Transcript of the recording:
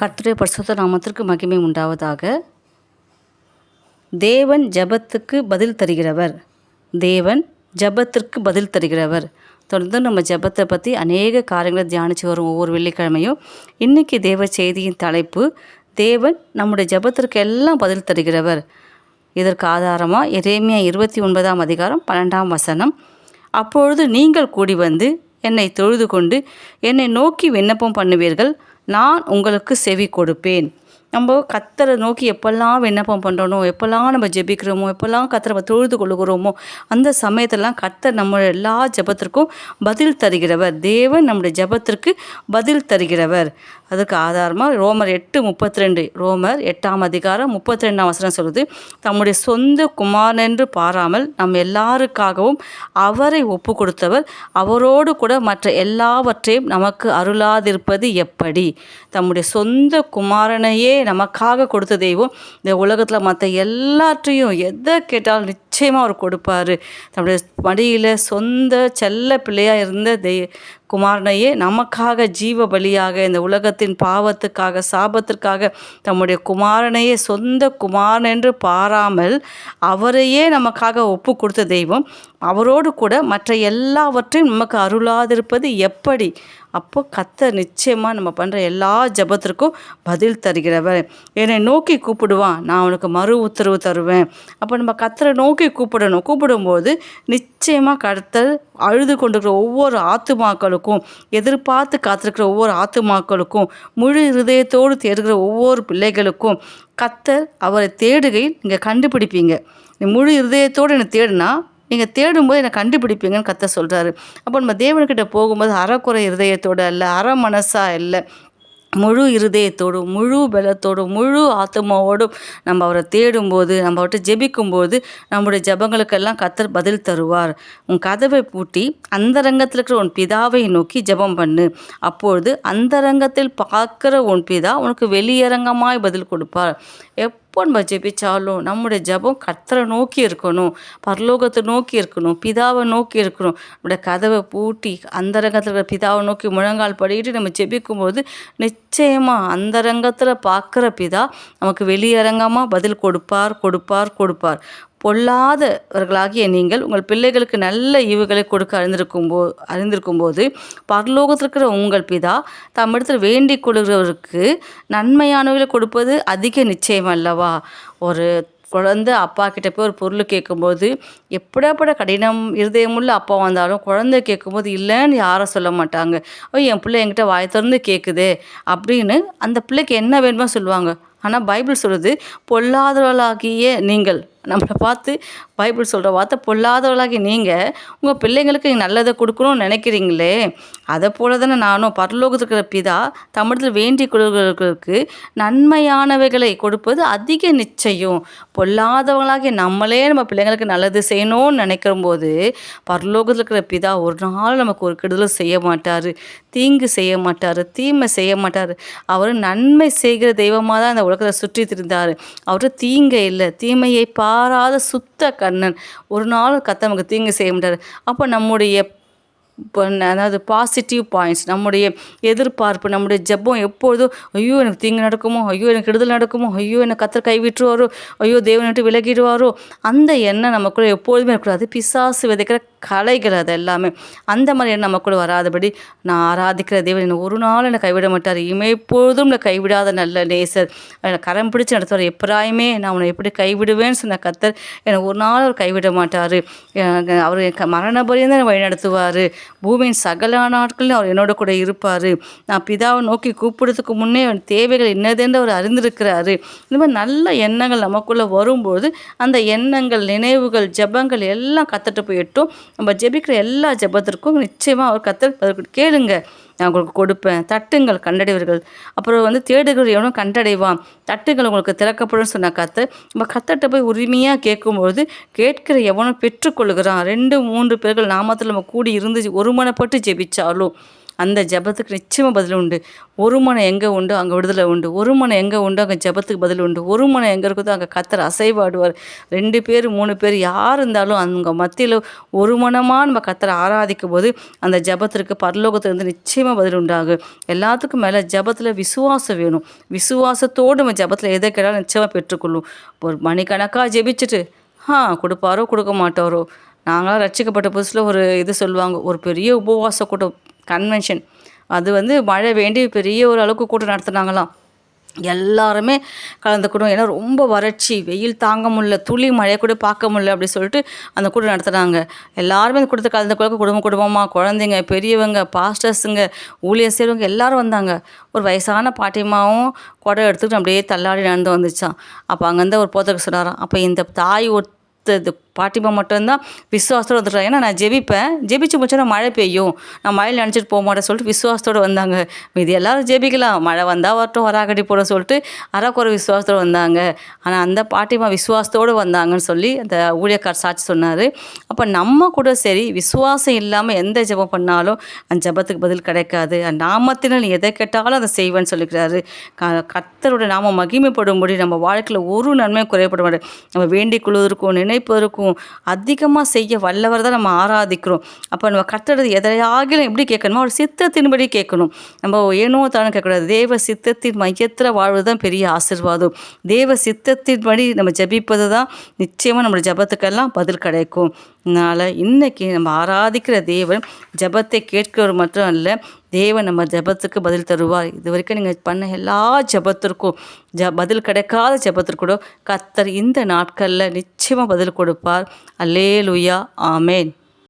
கர்த்தருடைய பரிசுத்த நாமத்திற்கு மகிமை உண்டாவதாக. தேவன் ஜெபத்துக்கு பதில் தருகிறவர். தேவன் ஜெபத்திற்கு பதில் தருகிறவர். தொடர்ந்து நம்ம ஜெபத்தை பற்றி அநேக காரியங்களை தியானித்து வரும் ஒவ்வொரு வெள்ளிக்கிழமையும். இன்றைக்கி தேவ செய்தியின் தலைப்பு தேவன் நம்முடைய ஜெபத்திற்கு எல்லாம் பதில் தருகிறவர். இதற்கு ஆதாரமாக எரேமியா இருபத்தி ஒன்பதாம் அதிகாரம் பன்னெண்டாம் வசனம். அப்பொழுது நீங்கள் கூடி வந்து என்னை தொழுது கொண்டு என்னை நோக்கி விண்ணப்பம் பண்ணுவீர்கள். நான் உங்களுக்கு செவி கொடுப்பேன். நம்ம கத்தரை நோக்கி எப்போல்லாம் விண்ணப்பம் பண்ணுறோமோ எப்பெல்லாம் நம்ம ஜெபிக்கிறோமோ எப்பெல்லாம் கத்தரை தொழுது கொள்கிறோமோ அந்த சமயத்தெல்லாம் கத்தர் நம்ம எல்லா ஜெபத்திற்கும் பதில் தருகிறவர். தேவன் நம்முடைய ஜெபத்திற்கு பதில் தருகிறவர். அதுக்கு ஆதாரமாக ரோமர் எட்டு முப்பத்தி ரெண்டு ரோமர் எட்டாம் அதிகாரம் முப்பத்தி ரெண்டாம் வசனம் சொல்லுது தம்முடைய சொந்த குமாரனென்று பாராமல் நம் எல்லாருக்காகவும் அவரை ஒப்பு கொடுத்தவர் அவரோடு கூட மற்ற எல்லாவற்றையும் நமக்கு அருளாதிருப்பது எப்படி? தம்முடைய சொந்த குமாரனையே நமக்காக கொடுத்த தெய்வம். இந்த உலகத்தில் மற்ற எல்லாற்றையும் எதை கேட்டாலும் நிச்சயமாக அவர் கொடுப்பார். தம்முடைய மடியில் சொந்த செல்ல பிள்ளையாக இருந்த தெய் குமாரனையே நமக்காக ஜீவ பலியாக இந்த உலகத்தின் பாவத்துக்காக சாபத்திற்காக தம்முடைய குமாரனையே சொந்த குமாரன் என்று பாராமல் அவரையே நமக்காக ஒப்பு கொடுத்த தெய்வம். அவரோடு கூட மற்ற எல்லாவற்றையும் நமக்கு அருளாதிருப்பது எப்படி? அப்போ கத்தர் நிச்சயமாக நம்ம பண்ணுற எல்லா ஜபத்திற்கும் பதில் தருகிறவர். என்னை நோக்கி கூப்பிடுவான் நான் அவனுக்கு மறு உத்தரவு தருவேன். அப்போ நம்ம கத்தரை நோக்கி கூப்பிடணும். கூப்பிடும்போது நிச்சயமாக கத்தர் அழுது கொண்டிருக்கிற ஒவ்வொரு ஆத்துமாக்களுக்கும் எதிர்பார்த்து காத்திருக்கிற ஒவ்வொரு ஆத்துமாக்களுக்கும் முழு இருதயத்தோடு தேடுகிற ஒவ்வொரு பிள்ளைகளுக்கும் கத்தர் அவரை தேடுகையில் நீங்கள் கண்டுபிடிப்பீங்க. முழு இருதயத்தோடு என்னை தேடினா நீங்கள் தேடும்போது என்னை கண்டுபிடிப்பீங்கன்னு கத்த சொல்கிறாரு அப்போ நம்ம தேவன்கிட்ட போகும்போது அறக்குறை இருதயத்தோடு அல்ல அற மனசாக இல்லை முழு இருதயத்தோடும் முழு பலத்தோடும் முழு ஆத்மாவோடும் நம்ம அவரை தேடும்போது நம்ம அவர்கிட்ட ஜெபிக்கும்போது நம்முடைய ஜெபங்களுக்கெல்லாம் கத்தர் பதில் தருவார். உன் கதவை பூட்டி அந்த ரங்கத்தில் இருக்கிற உன் பிதாவை நோக்கி ஜெபம் பண்ணு. அப்பொழுது அந்த ரங்கத்தில் பார்க்குற உன் பிதா உனக்கு வெளியரங்கமாய் பதில் கொடுப்பார். எப் நம்ம ஜெபிச்சாலும் நம்முடைய ஜெபம் கத்தரை நோக்கி இருக்கணும் பரலோகத்தை நோக்கி இருக்கணும் பிதாவை நோக்கி இருக்கணும். நம்முடைய கதவை பூட்டி அந்த ரங்கத்தில் இருக்கிற பிதாவை நோக்கி முழங்கால் படிக்கிட்டு நம்ம ஜெபிக்கும்போது நிச்சயமாக அந்த ரங்கத்தில் பார்க்குற பிதா நமக்கு வெளியரங்கமாக பதில் கொடுப்பார் கொடுப்பார் கொடுப்பார். பொல்லாதவர்களாகிய நீங்கள் உங்கள் பிள்ளைகளுக்கு நல்ல ஈவுகளை கொடுக்க அறிந்திருக்கும் போ அறிந்திருக்கும் போது பரலோகத்திற்கிற இருக்கிற உங்கள் பிதா தம்மிடத்தில் வேண்டிக் கொள்கிறவருக்கு நன்மையானவர்களை கொடுப்பது அதிக நிச்சயம் அல்லவா? ஒரு குழந்தை அப்பா கிட்ட போய் ஒரு பொருள் கேட்கும்போது எப்படியாப்பட கடினம் இருதயமுள்ள அப்பா வந்தாலும் குழந்தை கேட்கும்போது இல்லைன்னு யாரும் சொல்ல மாட்டாங்க. ஓ என் பிள்ளை என்கிட்ட வாய் திறந்து கேட்குதே அப்படின்னு அந்த பிள்ளைக்கு என்ன வேணுமோ சொல்லுவாங்க. ஆனால் பைபிள் சொல்லுது பொல்லாதவர்களாகிய நீங்கள் நம்மளை பார்த்து பைபிள் சொல்கிற வார்த்தை பொல்லாதவளாகி நீங்கள் உங்கள் பிள்ளைங்களுக்கு நல்லதை கொடுக்கணும்னு நினைக்கிறீங்களே? அதை போல தானே நானும் பரலோகத்துக்கிற இருக்கிற பிதா தமிழத்தில் வேண்டிக் கொள்கிறவர்களுக்கு நன்மையானவைகளை கொடுப்பது அதிக நிச்சயம். பொல்லாதவங்களாகி நம்மளே நம்ம பிள்ளைங்களுக்கு நல்லது செய்யணும்னு நினைக்கிற போது பரலோகத்தில் இருக்கிற பிதா ஒரு நாள் நமக்கு ஒரு கெடுதலும் செய்ய மாட்டார் தீங்கு செய்ய மாட்டார் தீமை செய்ய மாட்டார். அவர் நன்மை செய்கிற தெய்வமாக தான் அந்த உலகத்தை சுற்றி திருந்தார். அவர் தீங்கை இல்லை தீமையை பா சாராத சுத்த கண்ணன் ஒரு நாள் கத்த நமக்கு தீங்கு செய்ய மாட்டார். அப்போ நம்முடைய இப்போ அதாவது பாசிட்டிவ் பாயிண்ட்ஸ் நம்முடைய எதிர்பார்ப்பு நம்முடைய ஜெபம் எப்பொழுதும் ஐயோ எனக்கு தீங்கு நடக்குமோ? ஐயோ எனக்கு கெடுதல் நடக்குமோ? ஐயோ என்னை கத்தர் கைவிட்டுருவாரோ? ஐயோ தேவனை விட்டு விலகிடுவாரோ? அந்த எண்ணம் நமக்குள்ளே எப்பொழுதுமே இருக்கக்கூடாது. பிசாசு விதைக்கிற கலைகள் அது எல்லாமே அந்த மாதிரி எண்ணம் நமக்குள்ள வராதபடி நான் ஆராதிக்கிற தேவன் என்னை ஒரு நாள் என்னை கைவிட மாட்டார். இமைப்பொழுதும் என்னை கைவிடாத நல்ல நேசர். என்னை கரம் பிடிச்சி நடத்துவார். எப்பராயுமே நான் உன்னை எப்படி கைவிடுவேன்னு சொன்ன கத்தர் என்னை ஒரு நாள் அவர் கைவிட மாட்டார். அவர் மரண பரியந்தான் வழி நடத்துவார் பூமியின் சகல நாட்களிலும் அவர் என்னோட கூட இருப்பார். நான் பிதாவை நோக்கி கூப்பிடுறதுக்கு முன்னே அவன் தேவைகள் என்னதுன்னு அவர் அறிந்திருக்கிறாரு. இந்த மாதிரி நல்ல எண்ணங்கள் நமக்குள்ளே வரும்போது அந்த எண்ணங்கள் நினைவுகள் ஜெபங்கள் எல்லாம் கற்றுட்டு போயிட்டும் நம்ம ஜெபிக்கிற எல்லா ஜெபத்திற்கும் நிச்சயமாக அவர் கத்தல் கேளுங்க. நான் உங்களுக்கு கொடுப்பேன். தட்டுங்கள் கண்டடைவர்கள். அப்புறம் வந்து தேடுகள் எவனும் கண்டடைவான். தட்டுங்கள் உங்களுக்கு திறக்கப்படும் சொன்ன கத்தை நம்ம கத்தட்ட போய் உரிமையாக கேட்கும்போது கேட்கிற எவனும் பெற்றுக்கொள்கிறான் ரெண்டு மூன்று பேர்கள் நாமத்தில் நம்ம கூடி இருந்து ஒருமனப்பட்டு ஜெபிச்சாலும் அந்த ஜெபத்துக்கு நிச்சயமாக பதில் உண்டு. ஒரு மனம் எங்கே உண்டு அங்கே விடுதலை உண்டு. ஒரு மனம் எங்கே உண்டு அங்கே ஜெபத்துக்கு பதில் உண்டு. ஒரு மனம் எங்கே இருக்குதோ அங்கே கத்தர் அசைவாடுவார். ரெண்டு பேர் மூணு பேர் யார் இருந்தாலும் அவங்க மத்தியில் ஒரு மனமாக நம்ம கத்தரை ஆராதிக்கும் போது அந்த ஜெபத்திற்கு பரலோகத்திலிருந்து நிச்சயமாக பதில் உண்டாகும். எல்லாத்துக்கும் மேலே ஜெபத்தில் விசுவாசம் வேணும். விசுவாசத்தோடு நம்ம ஜெபத்தில் எதை கேட்டாலும் நிச்சயமாக பெற்றுக்கொள்ளும். ஒரு மணிக்கணக்காக ஜெபிச்சுட்டு ஆ கொடுப்பாரோ கொடுக்க மாட்டாரோ? நாங்களாம் ரட்சிக்கப்பட்ட புதுசில் ஒரு இது சொல்லுவாங்க. ஒரு பெரிய உபவாச கூட்டம். கன்வென்ஷன் அது வந்து மழை வேண்டி பெரிய ஒரு அளவுக்கு கூட்டம் நடத்துனாங்களாம். எல்லாருமே கலந்துக்கணும். ஏன்னா ரொம்ப வறட்சி வெயில் தாங்க முடியல துளி மழையை கூட பார்க்க முடியல அப்படி சொல்லிட்டு அந்த கூட்டம் நடத்துனாங்க. எல்லாருமே அந்த கூட்டத்தை கலந்துக்கொள்ள குடும்ப குடும்பமாக குழந்தைங்க பெரியவங்க பாஸ்டர்ஸுங்க ஊழியர் செய்கிறவங்க எல்லாரும் வந்தாங்க. ஒரு வயசான பாட்டியம்மாவும் குடம் எடுத்துக்கிட்டு அப்படியே தள்ளாடி நடந்து வந்துச்சான் அப்போ அங்கேருந்து ஒரு போத்தருக்கு சொன்னாராம் அப்போ இந்த தாய் ஒருத்த இது பாட்டிமா மட்டும்தான் விசுவாசத்தோடு வந்துட்டாங்க. ஏன்னா நான் ஜெபிப்பேன். ஜெபிச்சு முடிச்சா மழை பெய்யும். நான் மழையில் நினச்சிட்டு போக மாட்டேன் சொல்லிட்டு விசுவாசத்தோடு வந்தாங்க. இது எல்லாரும் ஜெபிக்கலாம். மழை வந்தால் வரட்டும் வராக்கடி போட சொல்லிட்டு அறக்குறை விசுவாசத்தோடு வந்தாங்க. ஆனால் அந்த பாட்டிமா விசுவாசத்தோடு வந்தாங்கன்னு சொல்லி அந்த ஊழியக்கார் சாட்சி சொன்னார். அப்போ நம்ம கூட சரி விசுவாசம் இல்லாமல் எந்த ஜெபம் பண்ணாலும் அந்த ஜெபத்துக்கு பதில் கிடைக்காது. அந்த நாமத்தினால் நீ எதை கேட்டாலும் அதை செய்வேன்னு சொல்லிக்கிறாரு. க கத்தரோட நாம மகிமைப்படும்படி நம்ம வாழ்க்கையில் ஒரு நன்மையும் குறையப்பட மாட்டேன் நம்ம வேண்டிக் கொள்வதற்கும் நினைப்பதற்கும் அதிகமாக செய்ய வல்லவர் தான் நம்ம ஆராதிக்கிறோம். அப்போ நம்ம கத்தறது எதையாகிலும் எப்படி கேட்கணுமோ ஒரு சித்தத்தின்படி கேட்கணும். நம்ம ஏனோ தானே கேட்கக்கூடாது. தேவ சித்தத்தின் மையத்தில் வாழ்வது தான் பெரிய ஆசிர்வாதம். தேவ சித்தத்தின்படி நம்ம ஜெபிப்பது தான் நிச்சயமாக நம்ம ஜெபத்துக்கெல்லாம் பதில் கிடைக்கும். அதனால் இன்றைக்கி நம்ம ஆராதிக்கிற தேவன் ஜெபத்தை கேட்கிறவர் மட்டும் அல்ல தேவன் நம்ம ஜெபத்துக்கு பதில் தருவார். இது வரைக்கும் நீங்கள் பண்ண எல்லா ஜெபத்திற்கும் ஜ பதில் கிடைக்காத ஜபத்திற்கூட கத்தர் இந்த நாட்களில் நிச்சயமாக பதில் கொடுப்பார். அல்லேலுயா. ஆமேன்.